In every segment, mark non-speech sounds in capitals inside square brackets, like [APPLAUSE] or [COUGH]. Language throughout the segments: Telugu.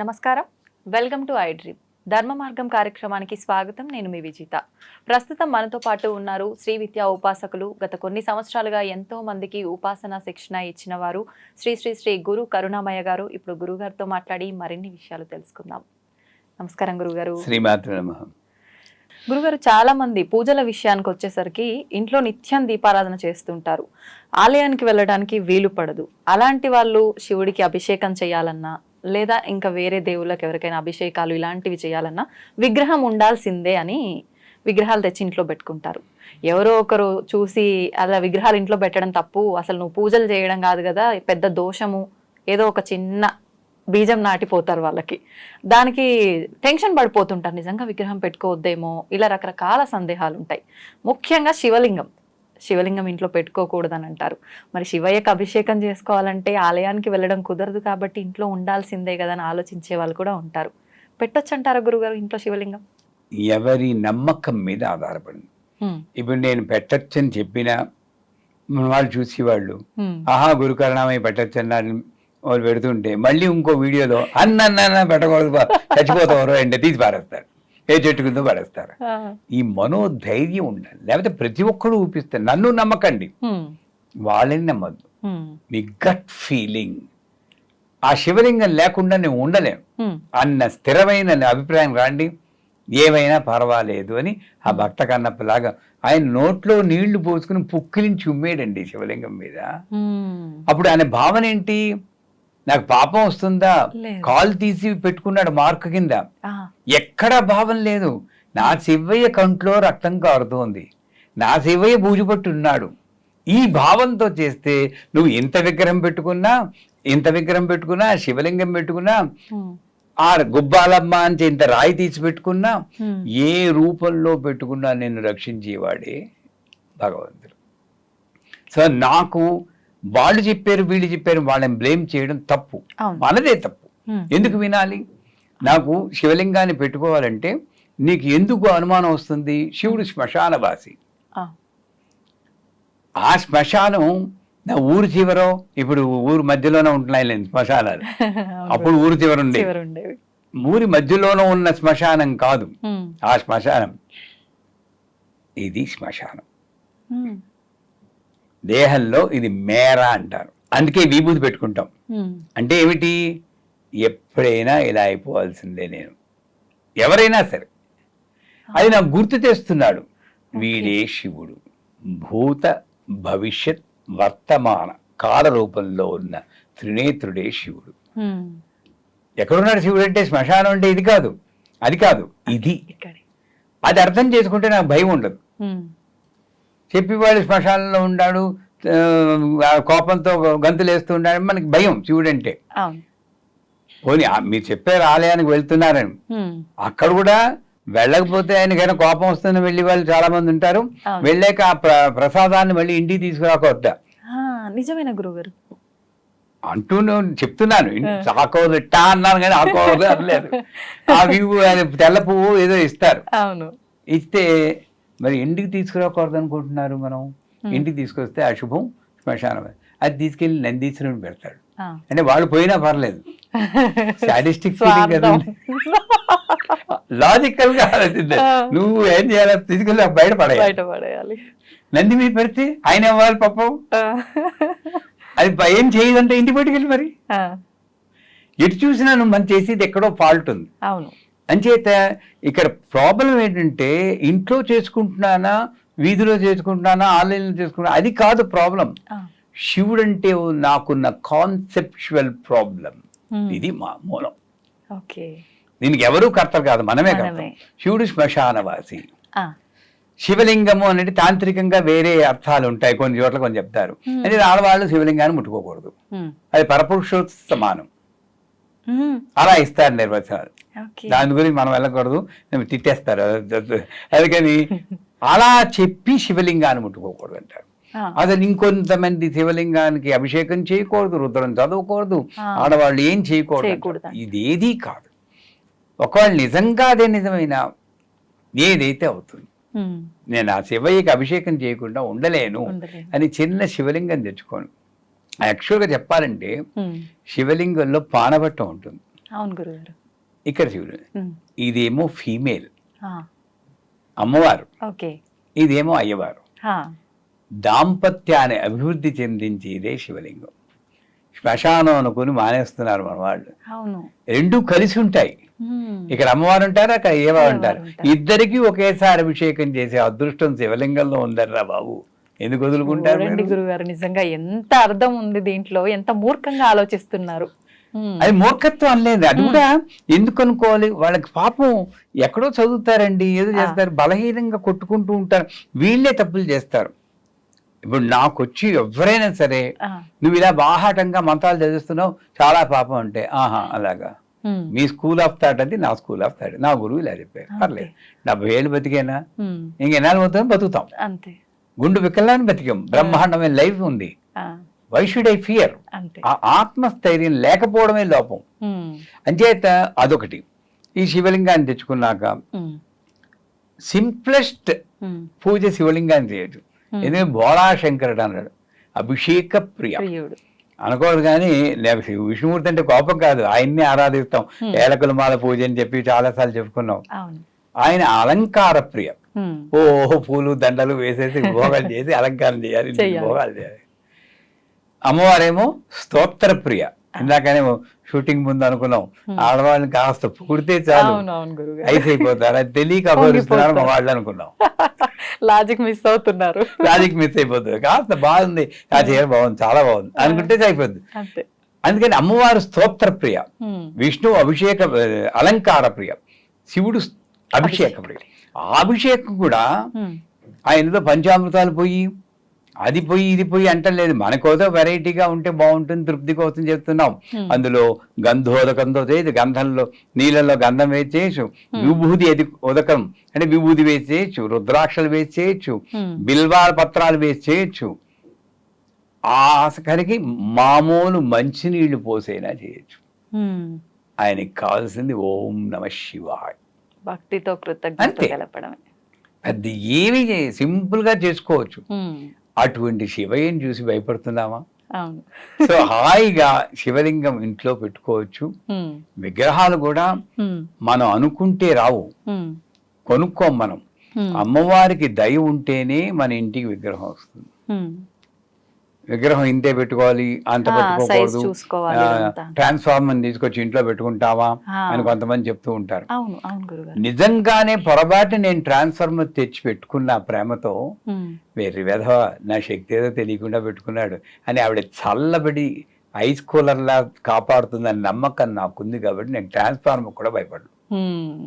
నమస్కారం. Welcome to I dream. ధర్మ మార్గం కార్యక్రమానికి స్వాగతం. నేను మీ విజిత. ప్రస్తుతం మనతో పాటు ఉన్నారు శ్రీ విద్యా ఉపాసకులు. గత కొన్ని సంవత్సరాలుగా ఎంతో మందికి ఉపాసన శిక్షణ ఇచ్చిన వారు శ్రీ శ్రీ శ్రీ గురు కరుణామయ్య గారు. ఇప్పుడు గురుగారితో మాట్లాడి మరిన్ని విషయాలు తెలుసుకుందాం. నమస్కారం గురుగారు గురుగారు చాలా మంది పూజల విషయానికి వచ్చేసరికి ఇంట్లో నిత్యం దీపారాధన చేస్తుంటారు. ఆలయానికి వెళ్ళడానికి వీలు పడదు. అలాంటి వాళ్ళు శివుడికి అభిషేకం చేయాలన్నా లేదా ఇంకా వేరే దేవుళ్ళకి ఎవరికైనా అభిషేకాలు ఇలాంటివి చేయాలన్నా విగ్రహం ఉండాల్సిందే అని విగ్రహాలు తెచ్చి ఇంట్లో పెట్టుకుంటారు. ఎవరో ఒకరు చూసి అలా విగ్రహాలు ఇంట్లో పెట్టడం తప్పు అసలు నువ్వు పూజలు చేయడం కాదు కదా పెద్ద దోషము ఏదో ఒక చిన్న బీజం నాటిపోతారు వాళ్ళకి. దానికి టెన్షన్ పడిపోతుంటారు. నిజంగా విగ్రహం పెట్టుకోవద్దేమో ఇలా రకరకాల సందేహాలు ఉంటాయి. ముఖ్యంగా శివలింగం. శివలింగం ఇంట్లో పెట్టుకోకూడదని అంటారు మరి శివయ్యకు అభిషేకం చేసుకోవాలంటే ఆలయానికి వెళ్ళడం కుదరదు కాబట్టి ఇంట్లో ఉండాల్సిందే కదా అని ఆలోచించే వాళ్ళు కూడా ఉంటారు. పెట్టొచ్చు అంటారా గురుగారు ఇంట్లో శివలింగం? ఎవరి నమ్మకం మీద ఆధారపడింది. ఇప్పుడు నేను పెట్టచ్చని చెప్పిన వాళ్ళు చూసేవాళ్ళు. ఆహా గురుకరణమై పెట్టచ్చు అన్నారు వాళ్ళు పెడుతుంటే మళ్ళీ ఇంకో వీడియోలో అన్న అన్న పెట్టకూడదు బా, చచ్చిపోతారు అంటే తీసి పారేస్తారు. ఏ చెట్టు కింద పడేస్తారు. ఈ మనోధైర్యం ఉండాలి. లేకపోతే ప్రతి ఒక్కరు ఊపిస్తారు నన్ను నమ్మకండి. వాళ్ళని నమ్మద్దు. మీ గట్ ఫీలింగ్. ఆ శివలింగం లేకుండా నేను ఉండలేను. అన్న స్థిరమైన అభిప్రాయం రాండి. ఏమైనా పర్వాలేదు అని ఆ భక్త కన్నప్పలాగా ఆయన నోట్లో నీళ్ళు పోసుకుని పుక్కిలించి ఉమ్మేడండి శివలింగం మీద. అప్పుడు ఆయన భావన ఏంటి? నాకు పాపం వస్తుందా. కాలు తీసి పెట్టుకున్నాడు మార్క్ కింద. ఎక్కడా భావం లేదు. నా శివయ్య కంట్లో రక్తం కారుతోంది. నా శివయ్య బూజుపట్టు ఉన్నాడు ఈ భావంతో చేస్తే నువ్వు ఎంత విగ్రహం పెట్టుకున్నా ఎంత విగ్రహం పెట్టుకున్నా శివలింగం పెట్టుకున్నా ఆ గుబ్బాలమ్మ అని ఇంత రాయి తీసి పెట్టుకున్నా. ఏ రూపంలో పెట్టుకున్నా నిన్ను రక్షించేవాడే భగవంతుడు. సో నాకు వాళ్ళు చెప్పారు వీళ్ళు చెప్పారు వాళ్ళని బ్లేమ్ చేయడం తప్పు. మనదే తప్పు. ఎందుకు వినాలి? నాకు శివలింగాన్ని పెట్టుకోవాలంటే నీకు ఎందుకు అనుమానం వస్తుంది? శివుడు శ్మశానవాసి ఆ, శ్మశానం నా ఊరు చివరో? ఇప్పుడు ఊరు మధ్యలోనే ఉంటున్నాయి శ్మశానాలు. [LAUGHS] అప్పుడు ఊరు చివర ఉండేవి. ఊరి మధ్యలోనూ ఉన్న శ్మశానం కాదు. ఆ శ్మశానం. ఇది శ్మశానం. దేహంలో ఇది మేర అంటారు. అందుకే విభూతి పెట్టుకుంటాం. అంటే ఏమిటి? ఎప్పుడైనా ఇలా అయిపోవాల్సిందే నేను. ఎవరైనా సరే. అది నాకు గుర్తు తెస్తున్నాడు. వీడే శివుడు. భూత భవిష్యత్ వర్తమాన కాల రూపంలో ఉన్న త్రినేత్రుడే శివుడు. ఎక్కడున్నాడు శివుడు అంటే? శ్మశానం అంటే ఇది కాదు. అది కాదు. ఇది. అది అర్థం చేసుకుంటే నాకు భయం ఉండదు. చెప్పేవాడు శ్మశానంలో ఉన్నాడు ఆ, కోపంతో గంతులు వేస్తూ ఉన్నాడు మనకి భయం శివుడు అంటే పోనీ మీరు చెప్పారు ఆలయానికి వెళ్తున్నారని. అక్కడ కూడా వెళ్ళకపోతే ఆయనకైనా కోపం వస్తుందని వెళ్ళి వాళ్ళు చాలా మంది ఉంటారు. వెళ్ళాక ఆ ప్ర- ప్రసాదాన్ని మళ్ళీ ఇంటికి తీసుకురాకొద్దా నిజమేనా గురుగారు అంటూ నేను చెప్తున్నాను. ఆకోదు టా అన్నాను కానీ ఆకోదు అనలేదు ఆ వివు అది తెల్ల పువ్వు ఏదో ఇస్తారు. ఇస్తే మరి ఇంటికి తీసుకురాకూడదు అనుకుంటున్నారు మనం? Hmm. ఇంటికి తీసుకొస్తే అశుభం శ్మశానం? అది తీసుకెళ్ళి నందీశ్వరుని పెడతాడు. అంటే వాళ్ళు పోయినా పర్లేదు. [LAUGHS] స్వార్థం. లాజికల్గా. నువ్వు ఏం చేయాలి తీసుకెళ్ళి బయట పడేయాలి. నంది మీద పెడితే ఆయన ఇవ్వాలి పాపం. అది ఏం చేయదంటే ఇంటి బయటికి మరి? ఎటు చూసినా నువ్వు మనం చేసేది ఎక్కడో ఫాల్ట్ ఉంది. అవును. అంచేత ఇక్కడ ప్రాబ్లం ఏంటంటే ఇంట్లో చేసుకుంటున్నానా వీధిలో చేసుకుంటున్నానా ఆన్లైన్లో చేసుకుంటున్నా అది కాదు ప్రాబ్లం. శివుడు అంటే నాకున్న కాన్సెప్చువల్ ప్రాబ్లం. ఇది మా మూలం. ఓకే. దీనికి ఎవరూ కర్తలు కాదు మనమే. కర్తం శివుడు శ్మశానవాసి. శివలింగము అనేది తాంత్రికంగా వేరే అర్థాలు ఉంటాయి కొన్ని చోట్ల కొన్ని చెప్తారు. అంటే ఆడవాళ్ళు శివలింగాన్ని ముట్టుకోకూడదు. అది పరపురుషోత్ సమానం. అలా ఇస్తారు నిర్వచనాలు. దాని గురించి మనం వెళ్ళకూడదు. నేను తిట్టేస్తారు. అందుకని అలా చెప్పి శివలింగాన్ని ముట్టుకోకూడదు అంటారు. అసలు ఇంకొంతమంది శివలింగానికి అభిషేకం చేయకూడదు రుద్రం చదవకూడదు. ఆడవాళ్ళు ఏం చేయకూడదు. ఇదేదీ కాదు. ఒకవేళ నిజంగా అదే నిజమైన ఏదైతే అవుతుంది. నేను ఆ శివయ్యకి అభిషేకం చేయకుండా ఉండలేను. అని చిన్న శివలింగం తెచ్చుకోను. యాక్చువల్గా చెప్పాలంటే. శివలింగంలో పానబట్టం ఉంటుంది. అవును గురుగారు. ఇక్కడ శివుడు. ఇదేమో ఫీమేల్. అమ్మవారు. ఇదేమో అయ్యవారు. ఆ, దాంపత్యాన్ని అభివృద్ధి చెందించేదే శివలింగం. శ్మశానం అనుకుని మానేస్తున్నారు మన వాళ్ళు. అవును. రెండు కలిసి ఉంటాయి. ఇక్కడ అమ్మవారు ఉంటారు? అక్కడ అయ్యవారు ఉంటారు. ఇద్దరికి ఒకేసారి అభిషేకం చేసే అదృష్టం శివలింగంలో ఉందర్రా బాబు. ఎందుకు వదులుకుంటారు? గురుగారు నిజంగా ఎంత అర్థం ఉంది దీంట్లో? ఎంత మూర్ఖంగా ఆలోచిస్తున్నారు. అది మూర్ఖత్వం అనలేదు అది కూడా ఎందుకు అనుకోవాలి వాళ్ళకి పాపం ఎక్కడో చదువుతారండి ఏదో చేస్తారు బలహీనంగా కొట్టుకుంటూ ఉంటారు. వీళ్ళే తప్పులు చేస్తారు. ఇప్పుడు నాకు వచ్చి ఎవరైనా సరే నువ్వు ఇలా బాహాటంగా మంత్రాలు చదివిస్తున్నావు చాలా పాపం అంటే ఆహా అలాగా. మీ స్కూల్ ఆఫ్ థాట్ అది నా స్కూల్ ఆఫ్ థాట్. నా గురువు ఇలా చెప్పారు. పర్లేదు. డెబ్బై ఏళ్ళు బతికేనా. ఇంకెన్నాళ్ళు పోతాం బతుకుతాం. గుండు వికలాన్ని బతికాం. బ్రహ్మాండమైన లైఫ్ ఉంది. వై షుడ్ ఐ ఫియర్ ఆ ఆత్మస్థైర్యం లేకపోవడమే లోపం. అంచేత అదొకటి. ఈ శివలింగాన్ని తెచ్చుకున్నాక. సింప్లెస్ట్. పూజ శివలింగాన్ని చేయొచ్చు. ఎందుకంటే బోళా శంకరుడు అన్నాడు అభిషేక ప్రియ. ప్రియుడు. అనుకోడు కానీ లేక విష్ణుమూర్తి అంటే కోపం కాదు. ఆయన్ని ఆరాధిస్తాం. ఏలకుల మాల పూజ అని చెప్పి చాలాసార్లు చెప్పుకున్నాం. ఆయన అలంకార ప్రియ. ఉమ్. ఓ పూలు దండలు వేసేసి భోగాలు చేసి అలంకారం చేయాలి. భోగాలు చేయాలి. అమ్మవారేమో స్తోత్ర ప్రియ. ఇందాకనే షూటింగ్ ముందు అనుకున్నాం. ఆడవాళ్ళని కాస్త పుడితే చాలు. ఐస్ అయిపోతారు అది తెలియక అపహరిస్తున్నారు మా వాళ్ళు అనుకున్నాం. [LAUGHS] లాజిక్ మిస్ అవుతున్నారు. లాజిక్ మిస్ అయిపోతుంది. కాస్త బాగుంది. ఆ చీర బాగుంది చాలా బాగుంది. అనుకుంటే అయిపోద్ది అందుకని అమ్మవారు స్తోత్ర ప్రియ. ఉమ్. విష్ణు అభిషేక అలంకార ప్రియ. శివుడు అభిషేక ప్రియ. ఆ అభిషేకం కూడా. ఆయనతో పంచామృతాలు పోయి అది పోయి ఇది పోయి అంటలేదు మనకోదో వెరైటీగా ఉంటే బాగుంటుంది తృప్తి కోసం చెప్తున్నాం. అందులో గంధోదకంతో చేయొచ్చు గంధంలో నీళ్ళలో గంధం వేసి చేయొచ్చు విభూది ఎది ఉదకం. అంటే విభూది వేసి చేయొచ్చు రుద్రాక్షలు వేసి చేయొచ్చు ఉమ్. బిల్వాల పత్రాలు వేసి చేయొచ్చు ఆసకరికి మామూలు మంచినీళ్ళు పోసైనా చేయొచ్చు. ఆయనకి కావాల్సింది ఓం నమ శివాయ్. భక్తితో కృతజ్ఞత. తెలపడమే. అది ఏమి సింపుల్గా చేసుకోవచ్చు. అటువంటి శివయ్యని చూసి భయపడుతున్నామా సో హాయిగా శివలింగం ఇంట్లో పెట్టుకోవచ్చు. విగ్రహాలు కూడా. మనం అనుకుంటే రావు. కొనుక్కోం మనం. అమ్మవారికి దయ ఉంటేనే మన ఇంటికి విగ్రహం వస్తుంది. విగ్రహం ఇంతే పెట్టుకోవాలి అంత పెట్టుకోకూడదు. ట్రాన్స్ఫార్మర్ తీసుకొచ్చి ఇంట్లో పెట్టుకుంటావా. అని కొంతమంది చెప్తూ ఉంటారు నిజంగానే పొరపాటు నేను ట్రాన్స్ఫార్మర్ తెచ్చి పెట్టుకున్న ప్రేమతో. వేరే విధవ నా శక్తి ఏదో తెలియకుండా పెట్టుకున్నాడు అని ఆవిడ చల్లబడి ఐస్ కూలర్లా కాపాడుతుందని నమ్మకం నాకుంది కాబట్టి నేను ట్రాన్స్ఫార్మర్ కూడా భయపడను ఉమ్.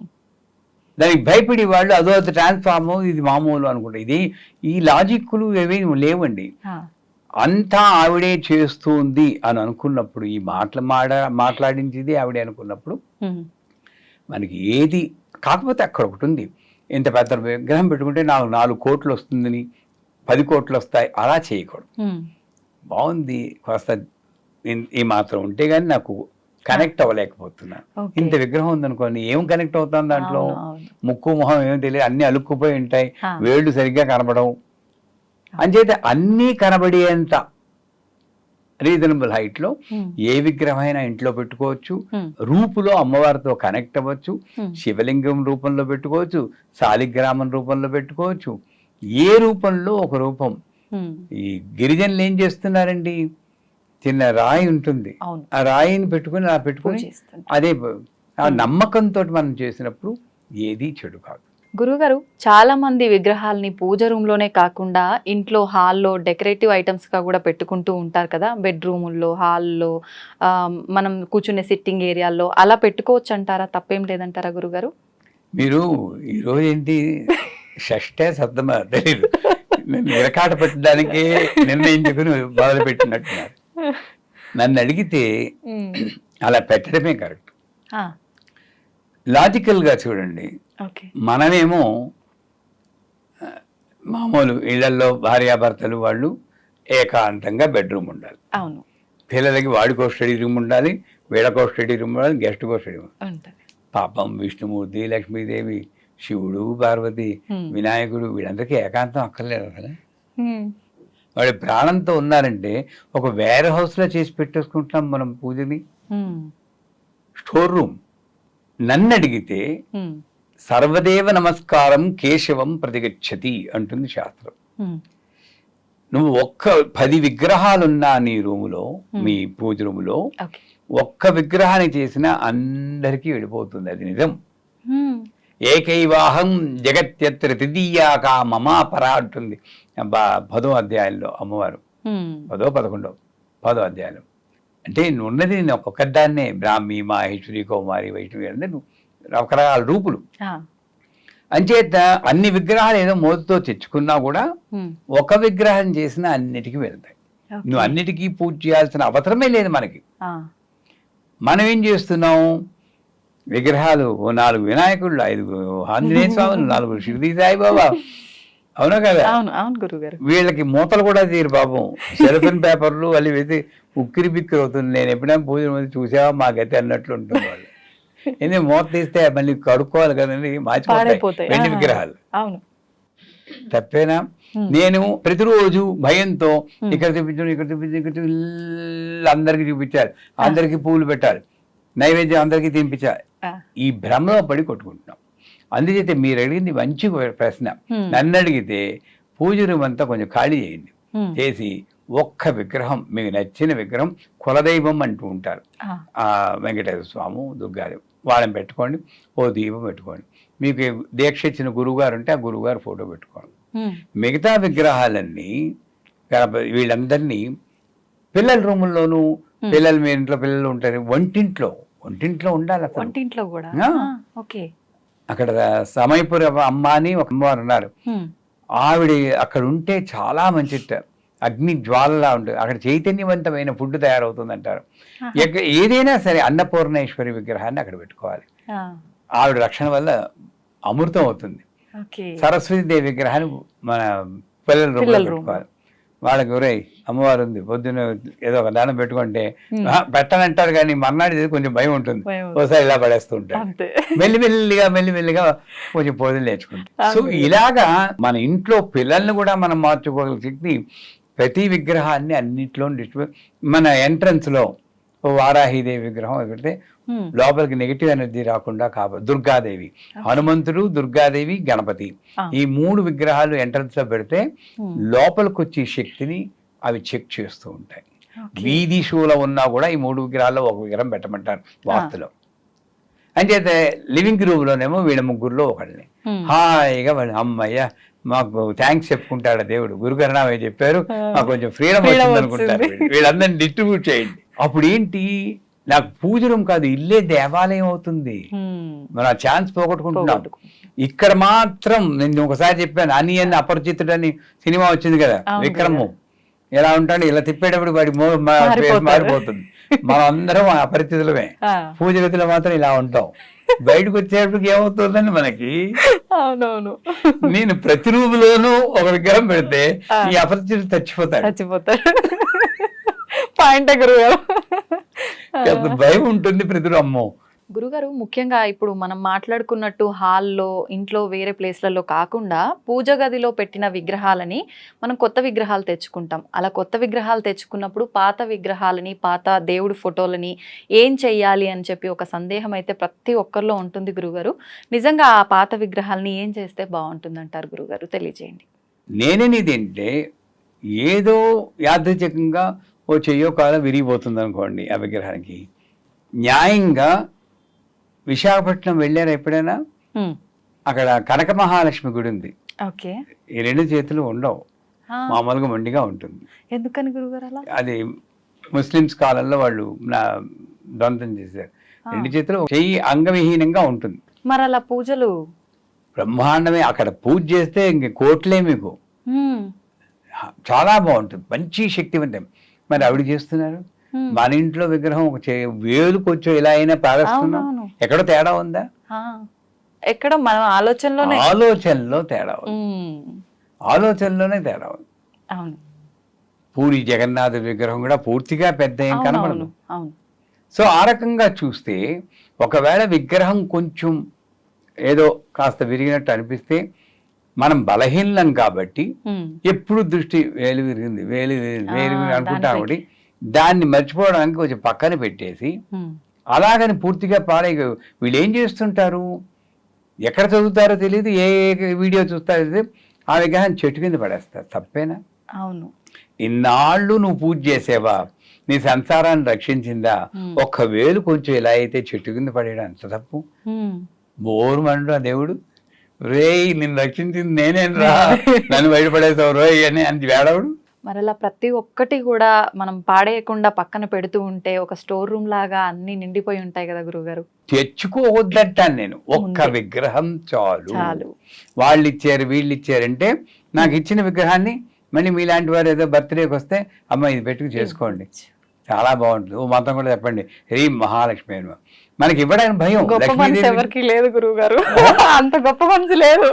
దానికి భయపడి వాళ్ళు అదో ట్రాన్స్ఫార్మర్ ఇది మామూలు అనుకుంటా ఇది ఈ లాజిక్లు ఏవి లేవండి. అంతా ఆవిడే చేస్తుంది అని అనుకున్నప్పుడు ఈ మాటలు మాడ మాట్లాడించేది ఆవిడే అనుకున్నప్పుడు. మనకి ఏది కాకపోతే అక్కడ ఒకటి ఉంది ఇంత పెద్ద విగ్రహం పెట్టుకుంటే నాకు నాలుగు కోట్లు వస్తుందని పది కోట్లు వస్తాయి అలా చేయకూడదు. బాగుంది కాస్త ఈ మాత్రం ఉంటే కానీ నాకు కనెక్ట్ అవ్వలేకపోతున్నా ఓకే. ఇంత విగ్రహం ఉందనుకోండి ఏం కనెక్ట్ అవుతాం దాంట్లో. ముక్కు మొహం ఏం తెలియదు అన్ని అలుక్కుపోయి ఉంటాయి. వేళ్ళు సరిగ్గా కనబడవు అంచేత అన్నీ కనబడేంత రీజనబుల్ హైట్లో. ఏ విగ్రహమైనా ఇంట్లో పెట్టుకోవచ్చు. రూపులో అమ్మవారితో కనెక్ట్ అవ్వచ్చు. శివలింగం రూపంలో పెట్టుకోవచ్చు. శాలిగ్రామం రూపంలో పెట్టుకోవచ్చు. ఏ రూపంలో ఒక రూపం. ఈ గిరిజనులు ఏం చేస్తున్నారండి? చిన్న రాయి ఉంటుంది. ఆ రాయిని పెట్టుకుని ఆ పెట్టుకుని. అదే ఆ నమ్మకంతో మనం చేసినప్పుడు ఏది చెడు కాదు. గురుగారు చాలా మంది విగ్రహాలని పూజ రూమ్లోనే కాకుండా ఇంట్లో హాల్లో డెకరేటివ్ ఐటమ్స్గా కూడా పెట్టుకుంటూ ఉంటారు కదా. బెడ్రూముల్లో హాల్లో మనం కూర్చునే సిట్టింగ్ ఏరియాల్లో అలా పెట్టుకోవచ్చు అంటారా తప్పేం లేదంటారా గురుగారు మీరు ఈరోజు ఏంటి? షష్టే సప్తమ తెలియదు నేను విరకాట పెట్టడానికే నిర్ణయించుకుని మొదలు పెట్టినట్టున్నారు. నన్ను అడిగితే అలా పెట్టడమే కరెక్ట్. లాజికల్గా చూడండి. మనమేమో మామూలు ఇళ్ళలో భార్యాభర్తలు వాళ్ళు ఏకాంతంగా బెడ్రూమ్ ఉండాలి. అవును. పిల్లలకి వాడికో స్టడీ రూమ్ ఉండాలి వీళ్ళకో స్టడీ రూమ్ ఉండాలి గెస్ట్కో స్టడీ రూమ్ పాపం విష్ణుమూర్తి లక్ష్మీదేవి శివుడు పార్వతి. వినాయకుడు వీళ్ళందరికీ ఏకాంతం అక్కర్లేదు కదా ఉమ్, వాడి ప్రాణంతో ఉన్నారంటే ఒక వేర్ హౌస్లో చేసి పెట్టేసుకుంటున్నాం మనం పూజని. Store room. నన్ను అడిగితే సర్వదేవ నమస్కారం కేశవం ప్రతిగచ్చతి అంటుంది శాస్త్రం. నువ్వు ఒక్క పది విగ్రహాలున్నా నీ రూములో మీ పూజ రూములో ఒక్క విగ్రహాన్ని చేసినా అందరికీ వెళ్ళిపోతుంది అది నిజం. ఏకైవాహం జగత్యత్ర తృతీయాకా మమా పరా అంటుంది పదో అధ్యాయంలో అమ్మవారు. పదో పదకొండో పదో అధ్యాయం. అంటే నువ్వు ఉన్నది నేను ఒక్కదాన్నే బ్రాహ్మి మాహేశ్వరి కౌమారి వైష్ణవి అంటే నువ్వు రకరకాల రూపులు. అంచేత అన్ని విగ్రహాలు ఏదో మోతుతో తెచ్చుకున్నా కూడా ఒక విగ్రహం చేసినా అన్నిటికీ వెళ్తాయి. నువ్వు అన్నిటికీ పూజ చేయాల్సిన అవసరమే లేదు మనకి. మనం ఏం చేస్తున్నాం? విగ్రహాలు ఓ నాలుగు వినాయకుళ్ళు ఐదు ఆంజనేయ స్వాములు నాలుగు షిరిడి సాయిబాబా. అవునా కదా? వీళ్ళకి మూతలు కూడా తీరు పాపం. సెల్ఫిన్ పేపర్లు వాళ్ళు వేసి ఉక్కిరి బిక్కిరి అవుతుంది. నేను ఎప్పుడైనా పూజ చూసావా? మా గతి అన్నట్లు ఉంటుంది వాళ్ళు. ఎందుకంటే మూత తీస్తే మళ్ళీ కడుక్కోవాలి కదండి మార్చిపోతాయి వెండి విగ్రహాలు. అవును. తప్పేనా. నేను ప్రతిరోజు భయంతో ఇక్కడ చూపించు ఇక్కడ చూపించు ఇక్కడ చూపించు అందరికి చూపించాలి. అందరికి పూలు పెట్టాలి. నైవేద్యం అందరికీ తినిపించాలి. ఈ భ్రమలో పడి కొట్టుకుంటున్నాం. అందుచేత మీరు అడిగింది మంచి ప్రశ్న. నన్ను అడిగితే పూజ రూమ్ అంతా కొంచెం ఖాళీ చేయండి. చేసి ఒక్క విగ్రహం మీకు నచ్చిన విగ్రహం కులదైవం అంటూ ఉంటారు. ఆ, ఆ వెంకటేశ్వర స్వామి దుర్గాదేవి. వాళ్ళని పెట్టుకోండి ఓ దీపం పెట్టుకోండి. మీకు దీక్ష ఇచ్చిన గురువుగారు ఉంటే ఆ గురువుగారు ఫోటో పెట్టుకోండి. మిగతా విగ్రహాలన్నీ వీళ్ళందరినీ పిల్లల రూముల్లోనూ పిల్లలు మీ ఇంట్లో పిల్లలు ఉంటారు వంటింట్లో వంటింట్లో ఉండాలి వంటింట్లో కూడా? ఓకే. అక్కడ సమయపుర అమ్మ అని ఒక అమ్మవారు ఉన్నారు. ఆవిడ అక్కడ ఉంటే చాలా మంచిట. అగ్ని జ్వాలలా ఉంటుంది అక్కడ చైతన్యవంతమైన ఫుడ్ తయారవుతుంది అంటారు ఏదైనా సరే అన్నపూర్ణేశ్వరి విగ్రహాన్ని అక్కడ పెట్టుకోవాలి. ఆవిడ రక్షణ వల్ల అమృతం అవుతుంది. ఓకే. సరస్వతి దేవి విగ్రహాన్ని మన పిల్లల room. పెట్టుకోవాలి. వాళ్ళకి ఒరేయ్ అమ్మవారు ఉంది పొద్దున్న ఏదో ఒక దానం పెట్టుకుంటే Hmm. "ఆ, పెట్టనంటారు కానీ మర్నాడు కొంచెం భయం ఉంటుంది. ఒకసారి ఇలా పడేస్తూ ఉంటారు. మెల్లిమెల్లిగా మెల్లిమెల్లిగా కొంచెం పూజలు నేర్చుకుంటాం సో. ఇలాగా మన ఇంట్లో పిల్లల్ని కూడా మనం మార్చుకోగల శక్తి ప్రతి విగ్రహాన్ని అన్నింటిలో మన ఎంట్రన్స్లో వారాహిదేవి విగ్రహం పెడితే లోపలికి నెగిటివ్ ఎనర్జీ రాకుండా కాప దుర్గాదేవి హనుమంతుడు దుర్గాదేవి గణపతి. ఈ మూడు విగ్రహాలు ఎంట్రన్స్లో పెడితే లోపలికి వచ్చే శక్తిని అవి చెక్ చేస్తూ ఉంటాయి. వీధి షూల ఉన్నా కూడా ఈ మూడు విగ్రహాల్లో ఒక విగ్రహం పెట్టమంటారు వాస్తులో అంచేత లివింగ్ రూమ్ లోనేమో వీళ్ళ ముగ్గురులో ఒకళ్ళని. హాయిగా వాళ్ళు అమ్మయ్య మాకు థ్యాంక్స్ చెప్పుకుంటాడు దేవుడు. గురుకరణామయ్య చెప్పారు. మాకు కొంచెం ఫ్రీడమ్ వచ్చింది. అనుకుంటారు. వీళ్ళందరినీ డిస్ట్రిబ్యూట్ చేయండి. అప్పుడు ఏంటి నాకు పూజ రూమ్ కాదు ఇల్లే దేవాలయం అవుతుంది. మనం ఆ ఛాన్స్ పోగొట్టుకుంటున్నాం. ఇక్కడ మాత్రం నేను ఒకసారి చెప్పాను అని అని అపరిచితుడు అని సినిమా వచ్చింది కదా విక్రము. ఎలా ఉంటాడు ఇలా తిప్పేటప్పుడు వాడి మారిపోతుంది. మనం అందరం అపరిచితులమే ఆ, పూజ గదిలో మాత్రం ఇలా ఉంటాం. బయటకు వచ్చేటప్పటికి ఏమవుతుందని మనకి? అవునవును. నేను ప్రతి రూపులోనూ ఒక విగ్రహం పెడితే. ఈ అపరిచితుడు చచ్చిపోతాడు చచ్చిపోతారు. పాయింట్ ఎంత భయం ఉంటుంది ప్రతి రూ- అమ్మో. గురుగారు ముఖ్యంగా ఇప్పుడు మనం మాట్లాడుకున్నట్టు హాల్లో ఇంట్లో వేరే ప్లేస్లలో కాకుండా పూజ గదిలో పెట్టిన విగ్రహాలని మనం కొత్త విగ్రహాలు తెచ్చుకుంటాం. అలా కొత్త విగ్రహాలు తెచ్చుకున్నప్పుడు పాత విగ్రహాలని పాత దేవుడి ఫోటోలని ఏం చెయ్యాలి అని చెప్పి ఒక సందేహం అయితే ప్రతి ఒక్కరిలో ఉంటుంది గురుగారు. నిజంగా ఆ పాత విగ్రహాలని ఏం చేస్తే బాగుంటుంది అంటారు గురుగారు? తెలియజేయండి. నేనేది ఏదో యాదృచ్ఛికంగా ఓ చెయ్యో కాలం విరిగిపోతుంది అనుకోండి ఆ విగ్రహానికి. న్యాయంగా విశాఖపట్నం వెళ్ళారా ఎప్పుడైనా? అక్కడ కనక మహాలక్ష్మి గుడి ఉంది. ఓకే. ఈ రెండు చేతులు ఉండవు. మామూలుగా మొండిగా ఉంటుంది. ఎందుకని గురుగారు అలా? అది ముస్లిమ్స్ కాలంలో వాళ్ళు నా దొంతం చేశారు. రెండు చేతులు చెయ్యి అంగవిహీనంగా ఉంటుంది. మరి అలా పూజలు? బ్రహ్మాండమే అక్కడ పూజ చేస్తే ఇంక కోట్లే మీకు. చాలా బాగుంటుంది. మంచి శక్తివంతం. మరి ఆవిడ చేస్తున్నారు? మన ఇంట్లో విగ్రహం ఒక వేలు కొంచెం ఇలా అయినా ప్రారంభిస్తున్నాం ఎక్కడో తేడా ఉందా? ఎక్కడ మనం ఆలోచనలోనే. ఆలోచనలో తేడా ఉంది. ఆలోచనలోనే తేడా ఉంది. అవును. పూరి జగన్నాథ విగ్రహం కూడా పూర్తిగా పెద్ద ఏం కనపడదు సో ఆ రకంగా చూస్తే ఒకవేళ విగ్రహం కొంచెం ఏదో కాస్త విరిగినట్టు అనిపిస్తే మనం బలహీనం కాబట్టి ఎప్పుడు దృష్టి వేలు విరిగింది వేలు వేలు విరిగింది అనుకుంటాం దానిపైకి. ఒకటి దాన్ని మర్చిపోవడానికి కొంచెం పక్కన పెట్టేసి అలాగని పూర్తిగా పాడే వీళ్ళు ఏం చేస్తుంటారు? ఎక్కడ చదువుతారో తెలియదు ఏ ఏ వీడియో చూస్తారో తెలియదు ఆ విగ్రహం చెట్టు కింద పడేస్తారు. తప్పేనా? అవును. ఇన్నాళ్ళు నువ్వు పూజ చేసేవా? నీ సంసారాన్ని రక్షించిందా? Hmm. ఒక్క వేలు కొంచెం ఇలా అయితే చెట్టు కింద పడేయడం అంత తప్పు. బోరు మండు ఆ దేవుడు. రేయ్ నిన్ను రక్షించింది నేనేం రా [LAUGHS] నన్ను బయటపడేసావు రోయ్ అని అంత వేడవుడు. మరి అలా ప్రతి ఒక్కటి కూడా మనం పాడేయకుండా పక్కన పెడుతూ ఉంటే ఒక స్టోర్ రూమ్ లాగా అన్ని నిండిపోయి ఉంటాయి కదా గురుగారు తెచ్చుకోవద్దంటాను నేను. ఒక్క. విగ్రహం చాలు. చాలు. వాళ్ళు ఇచ్చారు వీళ్ళు ఇచ్చారంటే నాకు ఇచ్చిన విగ్రహాన్ని మళ్ళీ మీలాంటి వారు ఏదో బర్త్డేకి వస్తే అమ్మ ఇది పెట్టుకు చేసుకోండి. చాలా బాగుంటుంది. ఓ మతం కూడా చెప్పండి. హరి మహాలక్ష్మి అని. మనకి ఇవ్వడానికి భయం గొప్ప మనసు ఎవరికి లేదు గురువు గారు అంత గొప్ప మనసు లేదు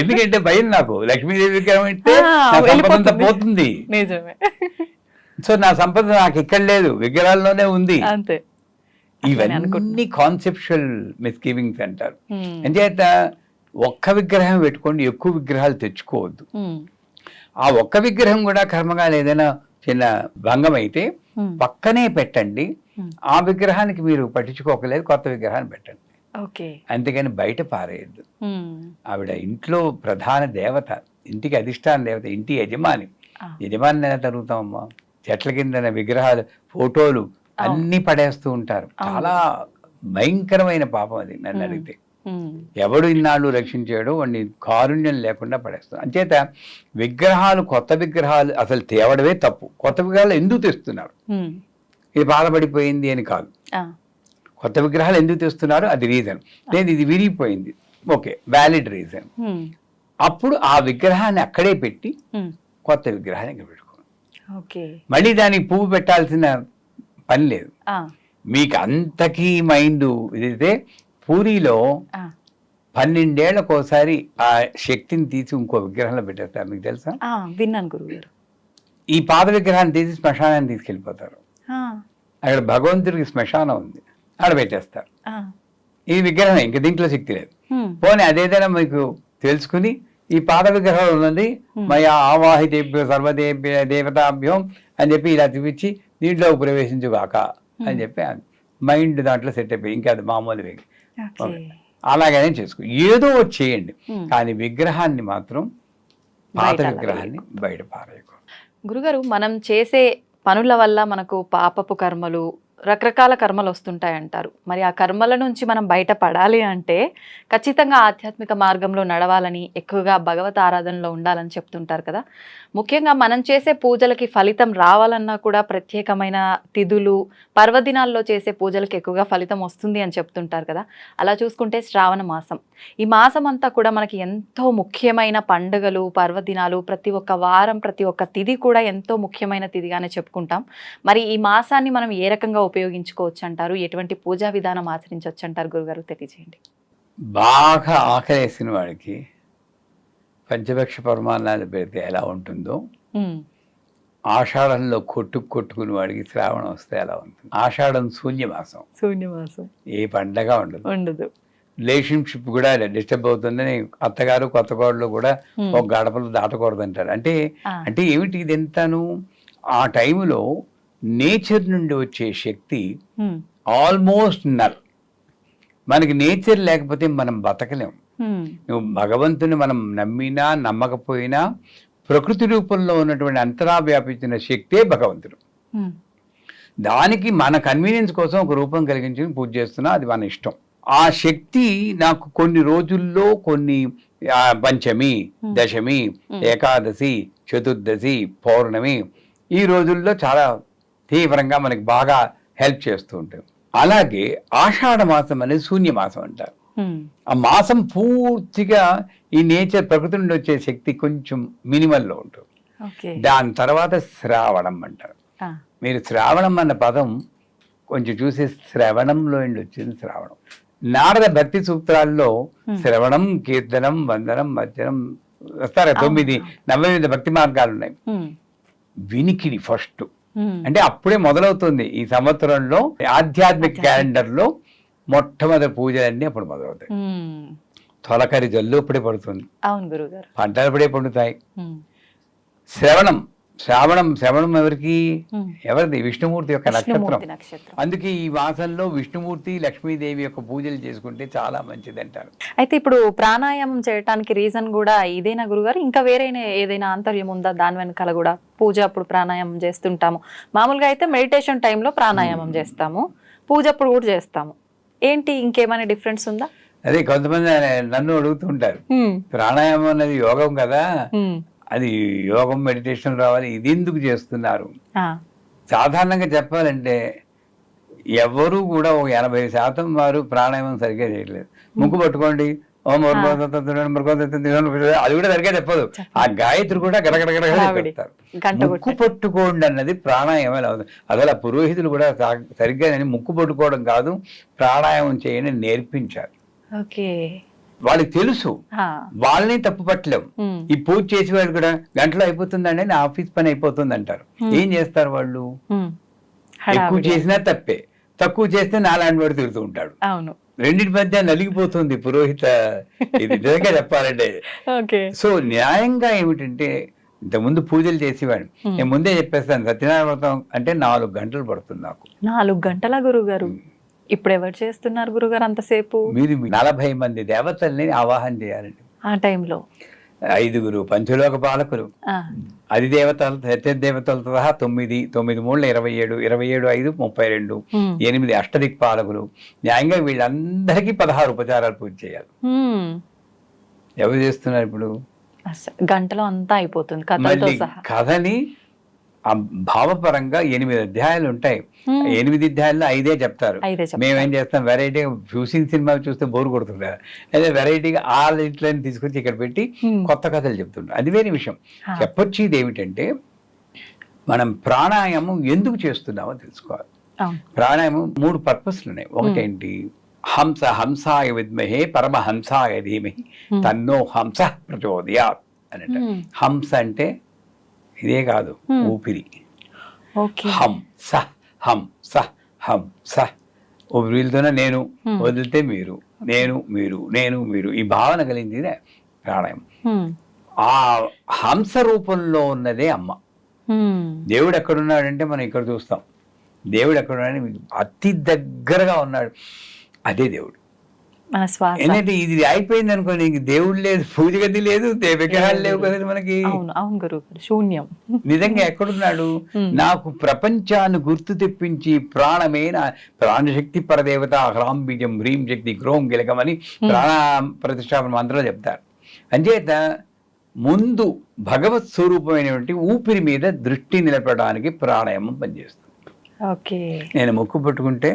ఎందుకంటే భయం నాకు లక్ష్మీదేవి సంపద. పోతుంది నిజమే సో నా సంపద నాకు ఇక్కడ లేదు విగ్రహాల్లోనే ఉంది అంతే. ఇవన్నీ కాన్సెప్షువల్ మిస్గివింగ్స్ అంటారు. అంచేత ఒక్క విగ్రహం పెట్టుకోండి ఎక్కువ విగ్రహాలు తెచ్చుకోవద్దు. ఆ ఒక్క విగ్రహం కూడా కర్మగా ఏదైనా చిన్న భంగం అయితే. పక్కనే పెట్టండి. ఆ విగ్రహానికి మీరు పట్టించుకోకలేదు కొత్త విగ్రహాన్ని పెట్టండి అంతేగాని బయట పారేయద్దు ఉమ్. ఆవిడ ఇంట్లో ప్రధాన దేవత ఇంటికి అధిష్టాన దేవత ఇంటి యజమాని. యజమాని ఎలా తరుగుతామమ్మా చెట్ల కింద విగ్రహాలు ఫోటోలు అన్ని పడేస్తూ ఉంటారు. చాలా భయంకరమైన పాపం అది నన్ను ఉమ్. అడిగితే. ఎవడు ఇన్నాళ్ళు రక్షించాడో వాడిని కారుణ్యం లేకుండా పడేస్తారు అంచేత విగ్రహాలు కొత్త విగ్రహాలు అసలు తేవడమే తప్పు కొత్త విగ్రహాలు ఎందుకు తెస్తున్నారు. ఇది బాధపడిపోయింది అని కాదు. కొత్త విగ్రహాలు ఎందుకు తెస్తున్నారు? అది రీజన్ లేదు ఇది విరిగిపోయింది. Okay valid reason. అప్పుడు ఆ విగ్రహాన్ని అక్కడే పెట్టి. కొత్త విగ్రహాన్ని పెట్టుకోండి మళ్ళీ దానికి పువ్వు పెట్టాల్సిన పని లేదు. మీకు అంతకీ మైండ్ ఇదైతే పూరిలో ఆ. పన్నెండేళ్ళకు ఒకసారి ఆ శక్తిని తీసి ఇంకో విగ్రహంలో పెట్టేస్తారు. మీకు తెలుసా? విన్నాను గురువు గారు ఈ పాత విగ్రహాన్ని తీసి శ్మశానాన్ని తీసుకెళ్ళిపోతారు. అక్కడ భగవంతుడికి శ్మశానం ఉంది. ఆడ పెట్టేస్తారు. ఈ విగ్రహం ఇంక దీంట్లో శక్తి లేదు. పోనీ అదేదైనా మీకు తెలుసుకుని ఈ పాత విగ్రహం ఉన్నది మయా ఆవాహితేభ్యో సర్వదేభ్య దేవతాభ్యం అని చెప్పి ఇలా చూపించి దీంట్లో ప్రవేశించుగాక అని చెప్పి మైండ్ దాంట్లో సెట్ అయిపోయి ఇంకా అది మామూలు అలాగనే చేసుకో ఏదో చేయండి. కానీ విగ్రహాన్ని మాత్రం పాత విగ్రహాన్ని బయట పారేయకు గురుగారు మనం చేసే పనుల వల్ల మనకు పాపపు కర్మలు రకరకాల కర్మలు వస్తుంటాయి అంటారు మరి ఆ కర్మల నుంచి మనం బయటపడాలి అంటే ఖచ్చితంగా ఆధ్యాత్మిక మార్గంలో నడవాలని ఎక్కువగా భగవత్ ఆరాధనలో ఉండాలని చెప్తుంటారు కదా. ముఖ్యంగా మనం చేసే పూజలకి ఫలితం రావాలన్నా కూడా ప్రత్యేకమైన తిథులు పర్వదినాల్లో చేసే పూజలకు ఎక్కువగా ఫలితం వస్తుంది అని చెప్తుంటారు కదా. అలా చూసుకుంటే శ్రావణ మాసం. ఈ మాసం అంతా కూడా మనకి ఎంతో ముఖ్యమైన పండుగలు పర్వదినాలు ప్రతి ఒక్క వారం ప్రతి ఒక్క తిథి కూడా ఎంతో ముఖ్యమైన తిథిగానే చెప్పుకుంటాం. మరి ఈ మాసాన్ని మనం ఏ రకంగా ఉపయోగించుకోవచ్చు అంటారు ఎటువంటి పూజా విధానం ఆచరించవచ్చు అంటారు గురుగారు? తెలియజేయండి. బాగా ఆకలేసిన వాడికి పంచభక్ష పరమాన్నాలు పెడితే ఎలా ఉంటుందో ఆషాఢంలో కొట్టుకు కొట్టుకుని వాడికి శ్రావణం వస్తే ఎలా ఉంటుంది? ఆషాఢం శూన్యమాసం. శూన్యమాసం. ఏ పండగ ఉండదు. ఉండదు. రిలేషన్షిప్ కూడా డిస్టర్బ్ అవుతుందని అత్తగారు కొత్త కోడలు కూడా. ఒక గడపలు దాటకూడదు అంటారు అంటే అంటే ఏమిటి ఇది ఎంతను? ఆ టైంలో నేచర్ నుండి వచ్చే శక్తి ఆల్మోస్ట్ నల్. మనకి నేచర్ లేకపోతే మనం బతకలేం. నువ్వు భగవంతుని మనం నమ్మినా నమ్మకపోయినా ప్రకృతి రూపంలో ఉన్నటువంటి అంతరా వ్యాపించిన శక్తే భగవంతుడు. దానికి మన కన్వీనియన్స్ కోసం ఒక రూపం కలిగించి పూజ చేస్తున్నా అది మన ఇష్టం. ఆ శక్తి నాకు కొన్ని రోజుల్లో కొన్ని పంచమి. దశమి. ఏకాదశి చతుర్దశి పౌర్ణమి ఈ రోజుల్లో చాలా తీవ్రంగా మనకి బాగా హెల్ప్ చేస్తూ ఉంటుంది అలాగే ఆషాఢ మాసం అనేది శూన్య మాసం అంటారు. ఆ మాసం పూర్తిగా ఈ నేచర్ ప్రకృతి నుండి వచ్చే శక్తి కొంచెం మినిమల్లో ఉంటుంది. దాని తర్వాత శ్రావణం అంటారు. మీరు శ్రావణం అన్న పదం కొంచెం చూసి శ్రవణంలో నుండి వచ్చింది శ్రావణం. నారద భక్తి సూత్రాల్లో. శ్రవణం కీర్తనం వందనం మధ్యనం వస్తారు? తొమ్మిది ఎనిమిది భక్తి మార్గాలు ఉన్నాయి. వినికిడి ఫస్ట్. అంటే అప్పుడే మొదలవుతుంది ఈ సంవత్సరంలో ఆధ్యాత్మిక క్యాలెండర్లో మొట్టమొదటి పూజలన్నీ అప్పుడు మొదలవుతాయి. ఉమ్, తొలకరి జల్లు అప్పుడే పడుతుంది. అవును గురుగారు పంటలు అప్పుడే పండుతాయి. ఉమ్, శ్రవణం శ్రావణం శ్రవణం ఎవరికి. ఎవరిది? విష్ణుమూర్తి యొక్క నక్షత్రం. అందుకే ఈ మాసంలో విష్ణుమూర్తి లక్ష్మీదేవి యొక్క పూజలు చేసుకుంటే చాలా మంచిది అంటారు అయితే ఇప్పుడు ప్రాణాయామం చేయటానికి రీజన్ కూడా ఇదేనా గురుగారు? ఇంకా వేరే ఏదైనా ఆంతర్యం ఉందా? దాని వెనకాల కూడా పూజ అప్పుడు ప్రాణాయామం చేస్తుంటాము. మామూలుగా అయితే మెడిటేషన్ టైంలో ప్రాణాయామం చేస్తాము. పూజ అప్పుడు కూడా చేస్తాము. ఏంటి ఇంకేమైనా డిఫరెన్స్ ఉందా? అదే కొంతమంది నన్ను అడుగుతుంటారు ప్రాణాయామం అనేది యోగం కదా. అది యోగం మెడిటేషన్ రావాలి. ఇది ఎందుకు చేస్తున్నారు? సాధారణంగా చెప్పాలంటే ఎవరు కూడా ఒక ఎనభై శాతం వారు ప్రాణాయామం సరిగ్గా చేయట్లేదు. ముక్కు పట్టుకోండి. ఓం అది కూడా సరిగ్గా చెప్పదు. ఆ గాయత్రి కూడా గడగడగడ హడావిడి. చెప్తారు. గంట ముక్కు పట్టుకోండి అన్నది ప్రాణాయామం అవుతుంది. అసలు ఆ పురోహితులు కూడా సరిగ్గా ముక్కు పట్టుకోవడం కాదు ప్రాణాయామం చేయని నేర్పించారు. ఓకే. వాళ్ళకి తెలుసు. వాళ్ళని తప్పు పట్టలేం. ఈ పూజ చేసి వాళ్ళు కూడా గంటలో అయిపోతుందండి నా ఆఫీస్ పని అయిపోతుంది అంటారు. ఏం చేస్తారు వాళ్ళు? ఎక్కువ. చేసినా తప్పే. తక్కువ చేస్తే నాలాంటి వాడు తిరుగుతూ ఉంటాడు. అవును. రెండింటి మధ్య నలిగిపోతుంది పురోహిత. ఇది నిజంగా చెప్పాలంటే. సో న్యాయంగా ఏమిటంటే ఇంతకుముందు పూజలు చేసేవాడు. నేను ముందే చెప్పేస్తాను సత్యనారాయణ వ్రతం అంటే నాలుగు గంటలు పడుతుంది నాకు. నాలుగు గంటల గురుగారు ఇప్పుడు ఎవరు చేస్తున్నారు గురుగారు అంతసేపు? మీరు నలభై మంది దేవతల్ని ఆవాహన చేయాలండి. ఆ టైంలో? ఐదుగురు పంచలోక పాలకులు. అది దేవతలు దేవతలతో సహా తొమ్మిది తొమ్మిది మూడు ఇరవై ఏడు ఇరవై ఏడు ఐదు ముప్పై రెండు ఎనిమిది అష్టదిక్ పాలకులు. న్యాయంగా వీళ్ళందరికీ పదహారు ఉపచారాలు పూజ చేయాలి. ఎవరు చేస్తున్నారు ఇప్పుడు? గంటలో అంతా అయిపోతుంది కథని ఆ భావపరంగా ఎనిమిది అధ్యాయాలు ఉంటాయి. ఎనిమిది అధ్యాయాల్లో ఐదే చెప్తారు. మేమేం చేస్తాం? వెరైటీగా చూసిన సినిమా చూస్తే బోర్ కొడుతుంది కదా. అదే వెరైటీగా ఆ ఇంట్లో తీసుకొచ్చి ఇక్కడ పెట్టి కొత్త కథలు చెప్తుంటాం అది వేరే విషయం. ఆ, చెప్పొచ్చేది ఏమిటంటే మనం ప్రాణాయామం ఎందుకు చేస్తున్నామో తెలుసుకోవాలి. ప్రాణాయామం మూడు పర్పస్లు ఉన్నాయి. ఒకటేంటి? హంస హంసాయ విద్మహే పరమహంసాయ ధీమహి. తన్నో హంస ప్రచోదయాత్ అని అంటారు. ఉమ్, హంస అంటే ఇదే కాదు. ఊపిరి. ఓకే. హం స హం స హం స. ఊపిరితోనే నేను. వదిలితే మీరు నేను మీరు నేను మీరు. ఈ భావన కలిగింది ప్రాణాయామం. ఉమ్, ఆ హంస రూపంలో ఉన్నదే అమ్మ. దేవుడు ఎక్కడున్నాడంటే మనం ఇక్కడ చూస్తాం. దేవుడు ఎక్కడున్నాడని మీకు అతి దగ్గరగా ఉన్నాడు. అదే దేవుడు. మన శ్వాస. ఎందుకంటే ఇది అయిపోయింది అనుకో నీకు దేవుడు లేదు పూజ గది లేదు విగ్రహాలు లేవు కదా మనకి. అవును అవును గారు శూన్యం. నిజంగా ఎక్కడున్నాడు. నాకు ప్రపంచాన్ని గుర్తు తెప్పించి ప్రాణమైన ప్రాణశక్తి పరదేవత హ్రాం బీజం హ్రీం శక్తి గ్రోం గిలకమని ప్రాణ ప్రతిష్టాపన మంత్రాలు చెప్తారు. అంచేత ముందు భగవత్ స్వరూపమైనటువంటి ఊపిరి మీద దృష్టి నిలపడానికి ప్రాణాయామం పనిచేస్తుంది. ఓకే. నేను ముక్కు పట్టుకుంటే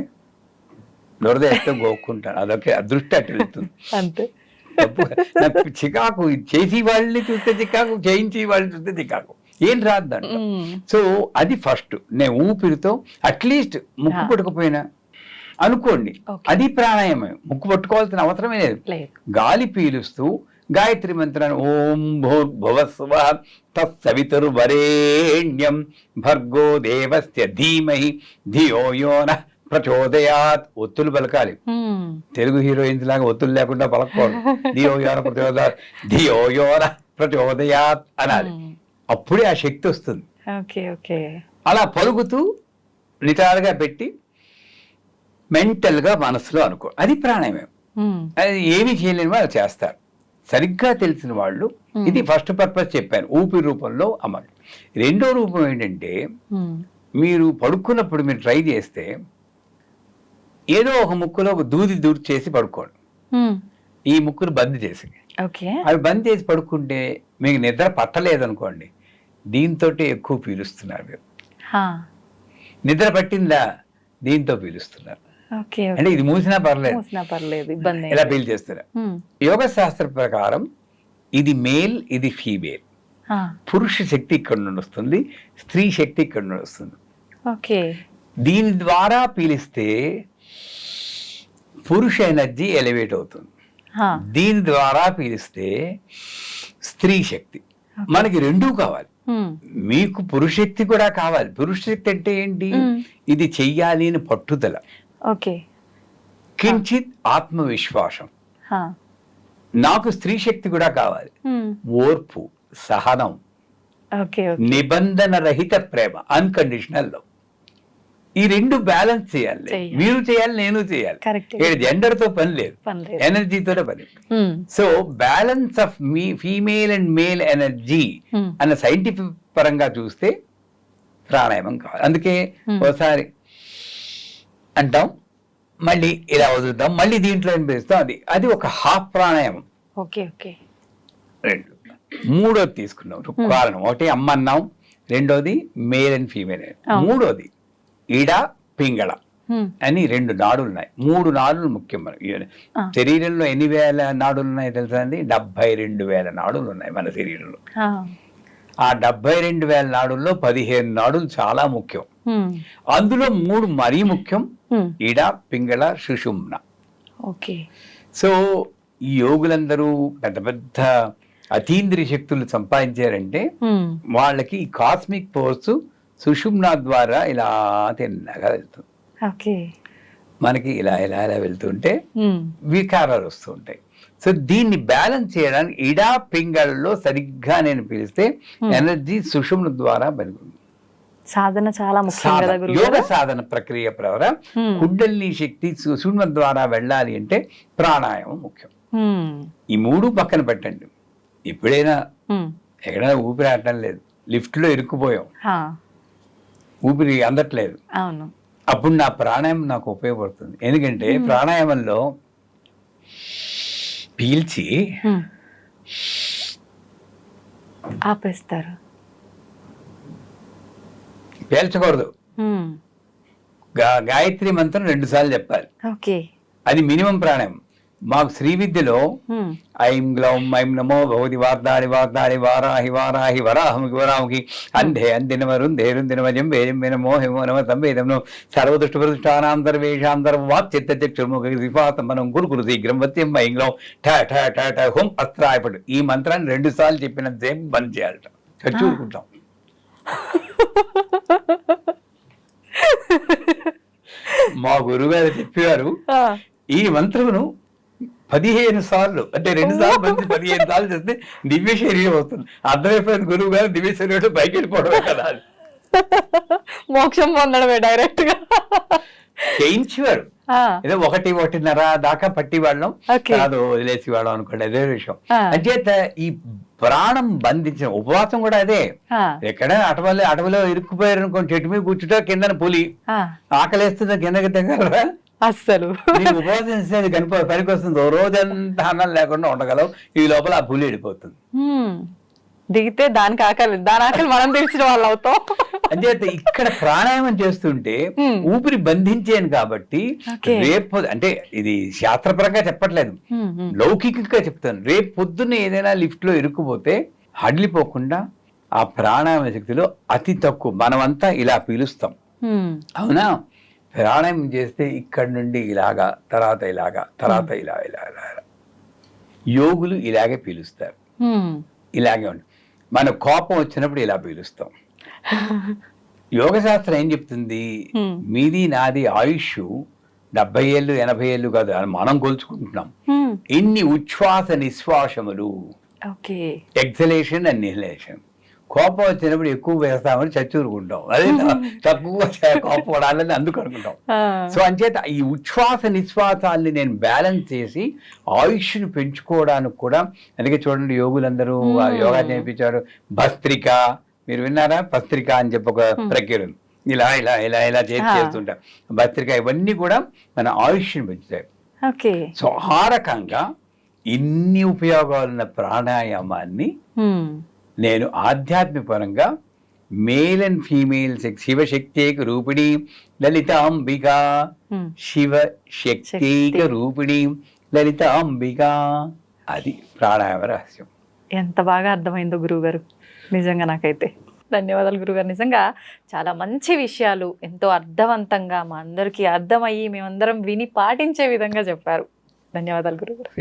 దొరదేస్తే గోక్కుంటాను అదొకే అదృష్టి అటు వెళ్తుంది. అంతే. నాకు చికాకు చేసి వాళ్ళని చూస్తే చికాకు చేయించి వాళ్ళని చూస్తే చికాకు. ఏం రాదు దాంట్లో. ఉమ్, సో అది ఫస్ట్. నేను ఊపిరితో అట్లీస్ట్ ముక్కు. పట్టుకుపోయినా. అనుకోండి. అది ప్రాణాయామం. ముక్కు పట్టుకోవాల్సిన అవసరమే లేదు. లేదు. గాలి పీలుస్తూ గాయత్రి మంత్రాన్ని ఓం భూర్భువస్వ తత్సవితుర్వరేణ్యం భర్గో దేవస్య ధీమహి ధియో యోన ప్రచోదయాత్ ఒత్తులు పలకాలి. తెలుగు హీరోయిన్స్ లాగా ఒత్తులు లేకుండా పలకూడదు ధియో యోన యోన ప్రచోదయాత్ అనాలి. అప్పుడే ఆ శక్తి వస్తుంది. అలా పలుకుతూ నిటారుగా పెట్టి మెంటల్గా మనసులో అనుకో. అది ప్రాణాయామం అది ఏమీ చేయలేని వాళ్ళు చేస్తారు. సరిగ్గా తెలిసిన వాళ్ళు. ఇది ఫస్ట్ పర్పస్ చెప్పాను. ఊపిరి రూపంలో అమలు. రెండో రూపం ఏంటంటే మీరు పడుకున్నప్పుడు మీరు ట్రై చేస్తే ఏదో ఒక ముక్కులో ఒక దూది దూరి చేసి పడుకోండి. ఈ ముక్కును బంద్ చేసి అవి బంద్ చేసి పడుకుంటే మీకు నిద్ర పట్టలేదనుకోండి దీంతో ఎక్కువ పీలుస్తున్నారు మీరు. నిద్ర పట్టిందా? దీంతో పీలుస్తున్నారు. అంటే ఇది మూసినా పర్లేదు. పర్లేదు ఇలా పీల్ చేస్తారు ఉమ్, యోగ శాస్త్ర ప్రకారం ఇది మేల్ ఇది ఫీమేల్. పురుష శక్తి ఇక్కడ నుండి వస్తుంది స్త్రీ శక్తి ఇక్కడ నుండి వస్తుంది. ఓకే. దీని ద్వారా పీలిస్తే పురుష ఎనర్జీ ఎలివేట్ అవుతుంది. దీని ద్వారా పీలిస్తే స్త్రీ శక్తి. మనకి రెండూ కావాలి. మీకు పురుషశక్తి కూడా కావాలి. పురుషశక్తి అంటే ఏంటి. ఇది చెయ్యాలి అని పట్టుదల. ఓకే. కించిత్ ఆత్మవిశ్వాసం. నాకు స్త్రీ శక్తి కూడా కావాలి. ఓర్పు సహనం నిబంధన రహిత ప్రేమ అన్కండిషనల్ లవ్ ఈ రెండు బ్యాలెన్స్ చేయాలి. మీరు చేయాలి నేను చేయాలి. ఇక్కడ జెండర్తో పని లేదు. ఎనర్జీతోనే పని సో బ్యాలెన్స్ ఆఫ్ మీ ఫీమేల్ అండ్ మేల్ ఎనర్జీ అన్న సైంటిఫిక్ పరంగా చూస్తే ప్రాణాయామం కావాలి. అందుకే Hmm. ఒకసారి అంటాం మళ్ళీ ఇలా వదులుతాం మళ్ళీ దీంట్లో అనిపిస్తాం అది అది ఒక హాఫ్ ప్రాణాయామం. Okay okay. రెండు. మూడోది తీసుకున్నాం. కారణం ఒకటి అమ్మ అన్నాం రెండోది మేల్ అండ్ ఫీమేల్. మూడోది ఇడ పింగళ. అని రెండు నాడులు ఉన్నాయి మూడు నాడులు ముఖ్యం మనకి. శరీరంలో ఎన్ని వేల నాడులు ఉన్నాయి తెలుసా అండి? డెబ్బై రెండు వేల నాడులు ఉన్నాయి మన శరీరంలో. ఆ, డెబ్బై రెండు వేల నాడుల్లో పదిహేను నాడులు చాలా ముఖ్యం. అందులో మూడు మరీ ముఖ్యం. ఇడ పింగళ సుషుమ్న. ఓకే. సో ఈ యోగులందరూ పెద్ద పెద్ద అతీంద్రియ శక్తులు సంపాదించారంటే వాళ్ళకి కాస్మిక్ ఫోర్స్ సుషుమ్న ద్వారా ఇలా తిన్నగా వెళ్తుంది. ఓకే. మనకి ఇలా ఇలా ఇలా వెళ్తుంటే వికారాలు వస్తూ ఉంటాయి సో దీన్ని బ్యాలెన్స్ చేయడానికి ఇడా పింగళలో సరిగ్గా నేను పిలిస్తే. ఎనర్జీ సుషుమ్న ద్వారా పెరుగుతుంది. సాధన చాలా ముఖ్యం యోగ సాధన ప్రక్రియ ప్రవర కుండలిని శక్తి సుషుమ్న ద్వారా వెళ్ళాలి అంటే ప్రాణాయామం ముఖ్యం. ఈ మూడు పక్కన పెట్టండి. ఎప్పుడైనా ఎక్కడైనా ఊపిరి ఆడటం లేదు. లిఫ్ట్లో ఇరుక్కుపోయాం ఊపిరి అందట్లేదు. అవును. అప్పుడు నా ప్రాణాయామం నాకు ఉపయోగపడుతుంది. ఎందుకంటే ప్రాణాయామంలో పీల్చి. ఆపేస్తారు. పేల్చకూడదు. గాయత్రి మంత్రం రెండు సార్లు చెప్పాలి. ఓకే. అది మినిమం ప్రాణాయామం. మాకు శ్రీ విద్యలో ఐం గ్లౌం ఐం నమో భగవతి వార్తాడి వార్తాడి వారాహి వారాహి వరాహముఖి వరాముఖి అంధే అందినమరుంధే రుందినమజం వేజం వినమో హిమో నమ సంవేదం సర్వదృష్ట ప్రతిష్టానాం సర్వేషాం చిత్త చక్షుర్ముఖ మనం గురుకురు శీఘ్రం వత్యం ఐం గ్లౌం ఠ ఠ ఠ ఠ హుం అస్త్రాయపడు ఈ మంత్రాన్ని రెండు సార్లు చెప్పినంతసేపు బంద్ చేయాలట. చచ్చూరుకుంటాం మా గురుగారు చెప్పారు ఆ, ఈ మంత్రమును పదిహేను సార్లు అంటే రెండు సార్లు మంచి పదిహేను సార్లు చేస్తే దివ్య శరీరం వస్తుంది. అర్థమైపోయింది గురువు గారు దివ్య శరీరం బయట వెళ్ళిపోవడమే కదా. మోక్షం పొందడమే డైరెక్ట్గా. చేయించేవారు. ఏదో ఒకటి ఒకటిన్నర దాకా పట్టి వాళ్ళం. కాదు వదిలేసి వాళ్ళం అనుకోండి అదే విషయం. అంచేత ఈ ప్రాణం బంధించిన ఉపవాసం కూడా అదే. ఎక్కడైనా అటవలో అటవలో ఇరుక్కుపోయారు అనుకోండి చెట్టు మీద కూర్చుంటా కిందన పులి. ఆకలేస్తుందా కిందకి దిగలరా అస్సలు. ఉపవాసం కనిపో పనికి వస్తుంది. రోజంతా అన్నం లేకుండా ఉండగలవు. ఈ లోపల ఆ పులి వెళ్ళిపోతుంది ఉమ్, దిగితే దానికి ఆకలి దాని ఆకలి మనం తీర్చిన వాళ్ళు అవుతాం. అంచేత ఇక్కడ ప్రాణాయామం చేస్తుంటే. ఊపిరి బంధించాను కాబట్టి. రేపు అంటే ఇది శాస్త్రపరంగా చెప్పట్లేదు. లౌకికంగా చెప్తాను. రేపు పొద్దున్న ఏదైనా లిఫ్ట్లో ఇరుక్కుపోతే హడిలిపోకుండా ఆ ప్రాణాయామ శక్తిలో అతి తక్కువ మనమంతా ఇలా పీలుస్తాం. అవునా? ప్రాణాయామం చేస్తే ఇక్కడ నుండి ఇలాగా తర్వాత ఇలాగా తర్వాత ఇలా ఇలా ఇలా ఇలా. యోగులు ఇలాగే పీలుస్తారు. ఉమ్, ఇలాగే ఉంటుంది మన కోపం వచ్చినప్పుడు ఇలా పీలుస్తాం. [LAUGHS] యోగ శాస్త్రం ఏం చెప్తుంది? Hmm. మీది నాది ఆయుష్ డెబ్బై ఏళ్ళు ఎనభై ఏళ్ళు కాదు అని మనం కొలుచుకుంటున్నాం. ఇన్ని ఉచ్ఛ్వాస నిశ్వాసములు. ఎక్సలేషన్ అండ్ నిహలేషన్ కోపం వచ్చినప్పుడు ఎక్కువ వేస్తామని చచ్చూరుకుంటాం. అదే తక్కువ కోపం పడాలని అందుకు అనుకుంటాం సో అంచేత ఈ ఉచ్ఛ్వాస నిశ్వాసాల్ని నేను బ్యాలెన్స్ చేసి ఆయుష్ను పెంచుకోవడానికి కూడా అందుకే చూడండి యోగులందరూ. యోగా నేర్పించారు భస్త్రిక మీరు విన్నారా? భస్త్రిక అని చెప్పి ఒక ప్రక్రియ ఉంది ఇలా ఇలా ఇలా ఇలా చేసి. చేస్తుంటాం భస్త్రిక ఇవన్నీ కూడా మన ఆయుష్ని పెంచుతాయి. ఓకే. సో ఆ రకంగా ఇన్ని ఉపయోగాలున్న ప్రాణాయామాన్ని నేను ఆధ్యాత్మిక పరంగా మేల్ అండ్ ఫీమేల్ శివశక్తికి రూపిణి లలితాంబిక. ఉమ్, శివ శక్తిక శక్తి. రూపిణి లలితాంబిక. అది ప్రాణాయామ రహస్యం. ఎంత బాగా అర్థమైందో గురువుగారు. నిజంగా నాకైతే. ధన్యవాదాలు గురుగారు నిజంగా చాలా మంచి విషయాలు ఎంతో అర్థవంతంగా మా అందరికీ అర్థమయ్యి మేమందరం విని పాటించే విధంగా చెప్పారు. ధన్యవాదాలు గురుగారు